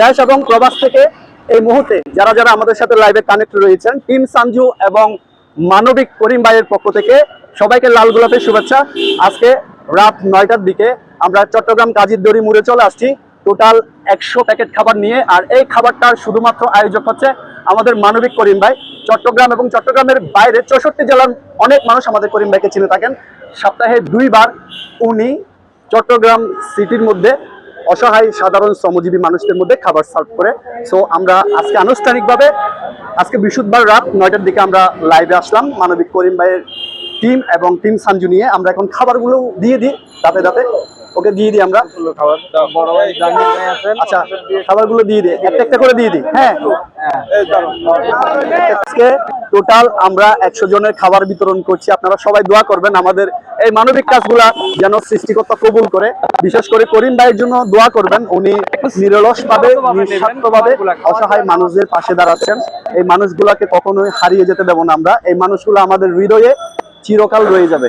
দেশ এবং প্রবাস থেকে এই মুহূর্তে যারা যারা আমাদের সাথে লাইভে কানেক্ট রয়েছেন টিম সানজু এবং মানবিক করিম ভাইয়ের পক্ষ থেকে সবাইকে লাল গোলাপের শুভেচ্ছা। আজকে রাত নয়টার দিকে আমরা চট্টগ্রাম কাজীর দড়ি মুড়ে চলে আসছি। টোটাল একশো প্যাকেট খাবার নিয়ে, আর এই খাবারটার শুধুমাত্র আয়োজক হচ্ছে আমাদের মানবিক করিম ভাই। চট্টগ্রাম এবং চট্টগ্রামের বাইরে চৌষট্টি জেলার অনেক মানুষ আমাদের করিম ভাইকে চিনে থাকেন। সপ্তাহে দুইবার উনি চট্টগ্রাম সিটির মধ্যে অসহায় সাধারণ শ্রমজীবী মানুষদের মধ্যে খাবার সার্ভ করে। সো আমরা আজকে আনুষ্ঠানিকভাবে, আজকে বৃহস্পতিবার রাত নয়টার দিকে আমরা লাইভে আসলাম মানবিক করিম ভাইয়ের টিম এবং টিম সানজু নিয়ে। আমরা এখন খাবারগুলো দিয়ে দিই ধাপে ধাপে। ওকে দিয়ে দিই আমরা। খাবার। আচ্ছা খাবারগুলো দিয়ে দিই। একটা একটা করে দিয়ে দিই। হ্যাঁ। আজকে টোটাল আমরা একশো জনের খাবার বিতরণ করছি। আপনারা সবাই দোয়া করবেন আমাদের এই মানবিক কাজগুলা যেন সৃষ্টিকর্তা কবুল করে। বিশেষ করে করিম ভাইয়ের জন্য দোয়া করবেন। উনি নিরলস ভাবে নিঃস্বার্থ ভাবে অসহায় মানুষদের পাশে দাঁড়াচ্ছেন। এই মানুষগুলাকে কখনোই হারিয়ে যেতে দেব না আমরা। এই মানুষগুলো আমাদের হৃদয়ে চিরকাল রয়ে যাবে।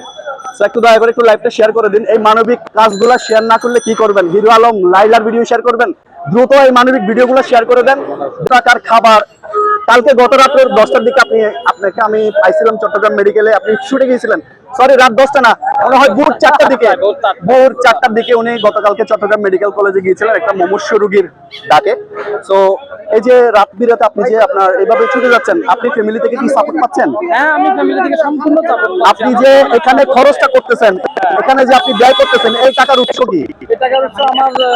একটু দয়া করে একটু লাইভটা শেয়ার করে দিন। এই মানবিক কাজগুলো শেয়ার না করলে কি করবেন? হিরো আলম লাইলার ভিডিও শেয়ার করবেন? দ্রুত এই মানবিক ভিডিওগুলো শেয়ার করে দেন। টাকার খাবার। কালকে গত রাত্রে দশটার দিকে আপনি, আপনাকে আমি পাইছিলাম চট্টগ্রাম মেডিকেলে আপনি ছুটে গিয়েছিলেন। সরি রাত দশটা না। মনে হয় ভোর চারটার দিকে। ভোর চারটার দিকে উনি গতকালকে চট্টগ্রাম মেডিকেল কলেজে গিয়েছিলেন। একটা মুমূর্ষ রোগীর ডাকে। তো এই যে রাত বিরাতে আপনি যে আপনার এভাবে ছুটে যাচ্ছেন আপনি ফ্যামিলি থেকে কি সাপোর্ট পাচ্ছেন? হ্যাঁ আমি ফ্যামিলি থেকে সম্পূর্ণ সাপোর্ট আপনি যে এখানে খরচটা করতেছেন এখানে যে আপনি ব্যয় করতেছেন এই টাকার উৎস কি? এটা হচ্ছে আমার আহ,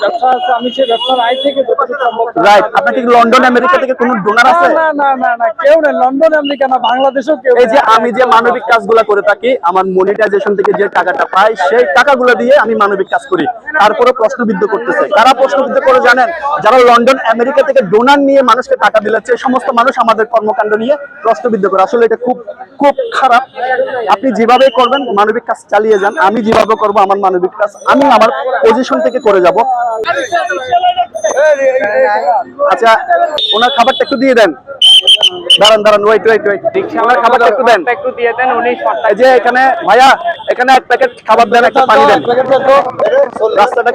ব্যবসা আছে আমি সেই ব্যবসার আয় থেকে যতটুকু সম্ভব রাইট আপনার কি লন্ডন আমেরিকা থেকে কোনো ডোনার আছে? না না না না কেউ নেই লন্ডন আমেরিকা না বাংলাদেশেও কেউ এই যে আমি যে মানবিক কাজগুলো করে থাকি আমার মনিটাইজেশন থেকে যে টাকাটা পাই সেই টাকাগুলো দিয়ে আমি মানবিক কাজ করি। তারপরে প্রশ্নবিদ্ধ করতেছে। কারা প্রশ্নবিদ্ধ করে জানেন? যারা লন্ডন আমেরিকা থেকে ডোনার নিয়ে মানুষকে টাকা দিলাচ্ছে সমস্ত মানুষ আমাদের কর্মকাণ্ড নিয়ে প্রশ্নবিদ্ধ করে। আসলে এটা খুব খুব খারাপ। আপনি যেভাবে করবেন মানবিক কাজ চালিয়ে যান, আমি যেভাবে করব আমার মানবিক কাজ, আমি আমার পজিশন থেকে করে যাব। আচ্ছা ওনার খাবারটা একটু দিয়ে দেন। এখানে প্যাকেট খাবার দেন, একটা রাস্তাটা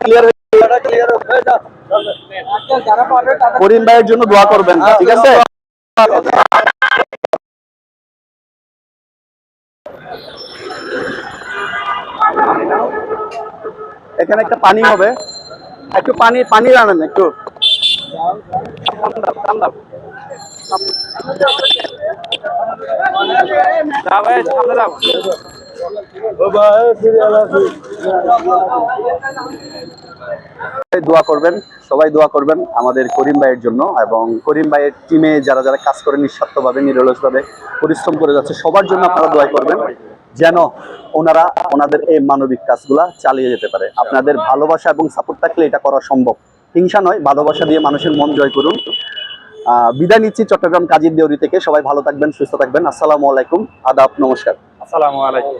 করিম ভাইয়ের জন্য দোয়া করবেন, ঠিক আছে? এখানে একটা পানি হবে। একটু পানি পানি আনেন একটু। দোয়া করবেন, সবাই দোয়া করবেন আমাদের করিম ভাইয়ের জন্য এবং করিম ভাইয়ের টিমে যারা যারা কাজ করে নিঃস্বার্থভাবে, নিরলসভাবে পরিশ্রম করে যাচ্ছে, সবার জন্য আপনারা দোয়া করবেন। যেন ওনারা ওনাদের এই মানবিক কাজগুলা চালিয়ে যেতে পারে। আপনাদের ভালোবাসা এবং সাপোর্ট থাকলে এটা করা সম্ভব। হিংসা নয়, ভালোবাসা দিয়ে মানুষের মন জয় করুন। বিদায় নিচ্ছি চট্টগ্রাম কাজীর দেউরি থেকে। সবাই ভালো থাকবেন, সুস্থ থাকবেন। আসসালামু আলাইকুম। আদাব, নমস্কার। আসসালামু আলাইকুম।